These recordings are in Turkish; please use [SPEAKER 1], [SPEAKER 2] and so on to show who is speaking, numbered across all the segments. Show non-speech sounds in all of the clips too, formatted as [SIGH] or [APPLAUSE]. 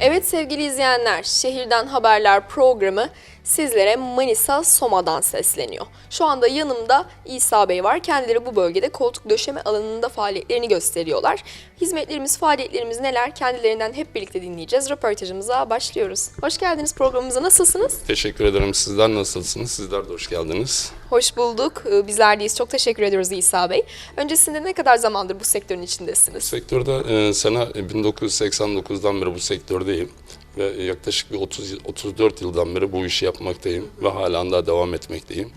[SPEAKER 1] Evet sevgili izleyenler, Şehirden Haberler programı sizlere Manisa Soma'dan sesleniyor. Şu anda yanımda İsa Bey var. Kendileri bu bölgede koltuk döşeme alanında faaliyetlerini gösteriyorlar. Hizmetlerimiz, faaliyetlerimiz neler? Kendilerinden hep birlikte dinleyeceğiz. Röportajımıza başlıyoruz. Hoş geldiniz programımıza. Nasılsınız?
[SPEAKER 2] Teşekkür ederim. Sizler nasılsınız? Sizler de hoş geldiniz.
[SPEAKER 1] Hoş bulduk. Ee, Bizler deyiz. Çok teşekkür ediyoruz İsa Bey. Öncesinde ne kadar zamandır bu sektörün içindesiniz?
[SPEAKER 2] Sektörde e, sene 1989'dan beri bu sektördeyim ve yaklaşık bir 30 34 yıldan beri bu işi yapmaktayım ve halen daha devam etmekteyim.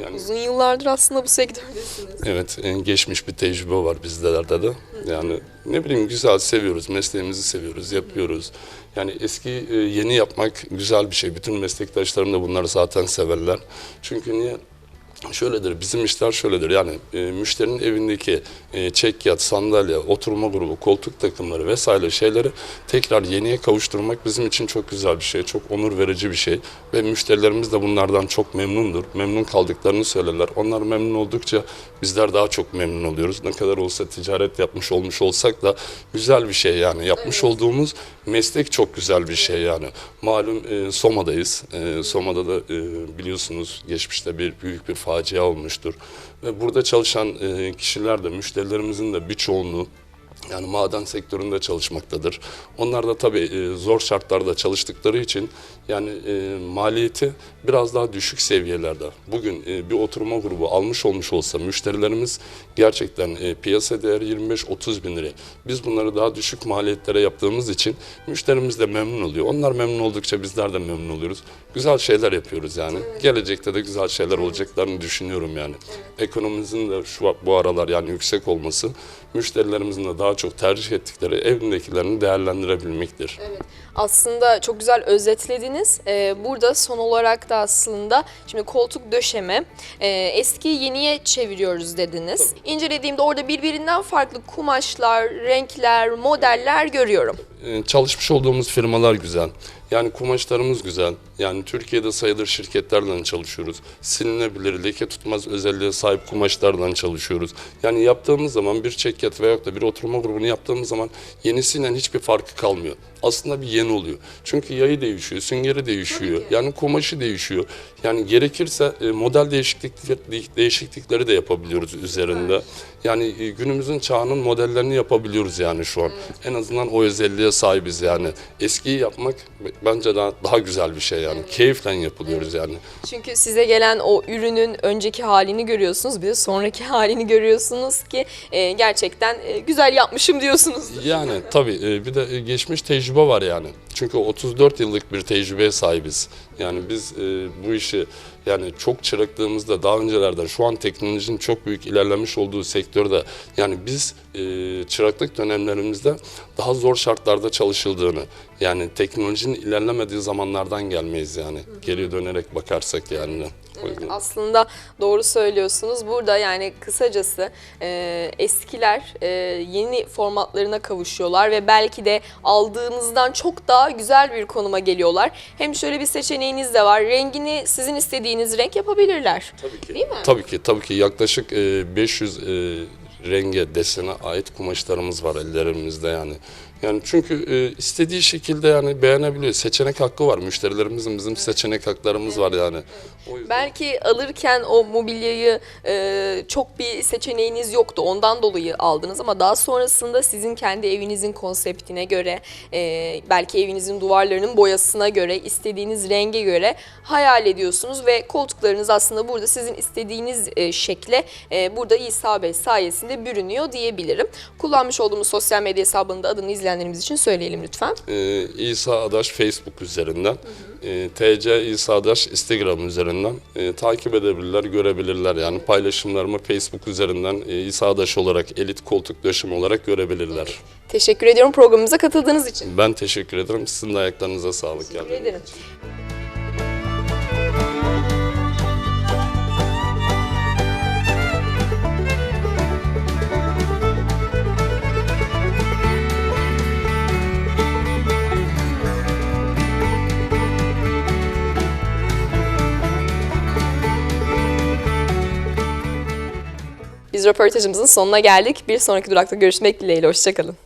[SPEAKER 2] Yani
[SPEAKER 1] Uzun yıllardır aslında bu sektördesiniz.
[SPEAKER 2] evet e, geçmiş bir tecrübe var bizlerde de. Yani ne bileyim güzel seviyoruz, mesleğimizi seviyoruz, yapıyoruz. Yani eski e, yeni yapmak güzel bir şey. Bütün meslektaşlarım da bunları zaten severler. Çünkü niye? Şöyledir, bizim işler şöyledir. Yani e, müşterinin evindeki e, çekyat, sandalye, oturma grubu, koltuk takımları vesaire şeyleri tekrar yeniye kavuşturmak bizim için çok güzel bir şey, çok onur verici bir şey. Ve müşterilerimiz de bunlardan çok memnundur. Memnun kaldıklarını söylerler. Onlar memnun oldukça bizler daha çok memnun oluyoruz. Ne kadar olsa ticaret yapmış olmuş olsak da güzel bir şey yani. Yapmış olduğumuz meslek çok güzel bir şey yani. Malum e, Soma'dayız. E, Soma'da da e, biliyorsunuz geçmişte bir büyük bir facia olmuştur. Ve burada çalışan e, kişiler de müşterilerimizin de birçoğunluğu yani maden sektöründe çalışmaktadır. Onlar da tabii e, zor şartlarda çalıştıkları için yani e, maliyeti biraz daha düşük seviyelerde. Bugün e, bir oturma grubu almış olmuş olsa müşterilerimiz gerçekten piyasa değeri 25-30 bin lira. Biz bunları daha düşük maliyetlere yaptığımız için müşterimiz de memnun oluyor. Onlar memnun oldukça bizler de memnun oluyoruz. Güzel şeyler yapıyoruz yani. Gelecekte de güzel şeyler olacaklarını düşünüyorum yani. Ekonomimizin de şu bu aralar yani yüksek olması müşterilerimizin de daha çok tercih ettikleri evindekilerini değerlendirebilmektir.
[SPEAKER 1] Evet. Aslında çok güzel özetlediniz. Ee, burada son olarak da aslında şimdi koltuk döşeme e, eski yeniye çeviriyoruz dediniz. İncelediğimde orada birbirinden farklı kumaşlar, renkler, modeller görüyorum.
[SPEAKER 2] Ee, çalışmış olduğumuz firmalar güzel. Yani kumaşlarımız güzel. Yani Türkiye'de sayılır şirketlerle çalışıyoruz. Silinebilir, leke tutmaz özelliğe sahip kumaşlarla çalışıyoruz. Yani yaptığımız zaman bir çekyat veya da bir oturma grubunu yaptığımız zaman yenisiyle hiçbir farkı kalmıyor. Aslında bir yeni oluyor. Çünkü yayı değişiyor, süngeri değişiyor. Yani kumaşı değişiyor. Yani gerekirse e, model değişiklikleri, değişiklikleri de yapabiliyoruz üzerinde. Yani e, günümüzün çağının modellerini yapabiliyoruz yani şu an. En azından o özelliğe sahibiz yani. Eskiyi yapmak bence daha, daha güzel bir şey yani. Keyifle yapılıyoruz yani.
[SPEAKER 1] Çünkü size gelen o ürünün önceki halini görüyorsunuz, bir de sonraki [LAUGHS] halini görüyorsunuz ki e, gerçekten e, güzel yapmışım diyorsunuz.
[SPEAKER 2] Yani tabii e, bir de e, geçmiş tecrübe var yani. Çünkü 34 yıllık bir tecrübeye sahibiz. Yani biz e, bu işi yani çok çıraklığımızda daha öncelerden şu an teknolojinin çok büyük ilerlemiş olduğu sektörde yani biz e, çıraklık dönemlerimizde daha zor şartlarda çalışıldığını yani teknolojinin ilerlemediği zamanlardan gelmeyiz yani. Geriye dönerek bakarsak yani. Yüzden-
[SPEAKER 1] Aslında doğru söylüyorsunuz. Burada yani kısacası e, eskiler e, yeni formatlarına kavuşuyorlar ve belki de aldığımızdan çok daha güzel bir konuma geliyorlar. Hem şöyle bir seçeneğiniz de var. Rengini sizin istediğiniz renk yapabilirler.
[SPEAKER 2] Tabii ki.
[SPEAKER 1] Değil mi?
[SPEAKER 2] Tabii ki, tabii ki yaklaşık e, 500 e, renge, desene ait kumaşlarımız var ellerimizde yani. Yani çünkü e, istediği şekilde yani beğenebiliyor. Seçenek hakkı var. Müşterilerimizin bizim seçenek haklarımız var yani. O yüzden
[SPEAKER 1] Belki alırken o mobilyayı e, çok bir seçeneğiniz yoktu. Ondan dolayı aldınız ama daha sonrasında sizin kendi evinizin konseptine göre, e, belki evinizin duvarlarının boyasına göre, istediğiniz renge göre hayal ediyorsunuz ve koltuklarınız aslında burada sizin istediğiniz e, şekle e, burada İsa Bey sayesinde bürünüyor diyebilirim. Kullanmış olduğumuz sosyal medya hesabında adını izleyenlerimiz için söyleyelim lütfen.
[SPEAKER 2] e, İsa Adaş Facebook üzerinden, e, TC İsa Adaş Instagram üzerinden e, takip edebilirler, görebilirler. Yani paylaşımlarımı Facebook üzerinden e, İsa Adaş olarak, elit koltuk döşüm olarak görebilirler.
[SPEAKER 1] Teşekkür ediyorum programımıza katıldığınız için.
[SPEAKER 2] Ben teşekkür ederim. Sizin de ayaklarınıza sağlık.
[SPEAKER 1] Teşekkür ederim. Biz röportajımızın sonuna geldik. Bir sonraki durakta görüşmek dileğiyle. Hoşçakalın.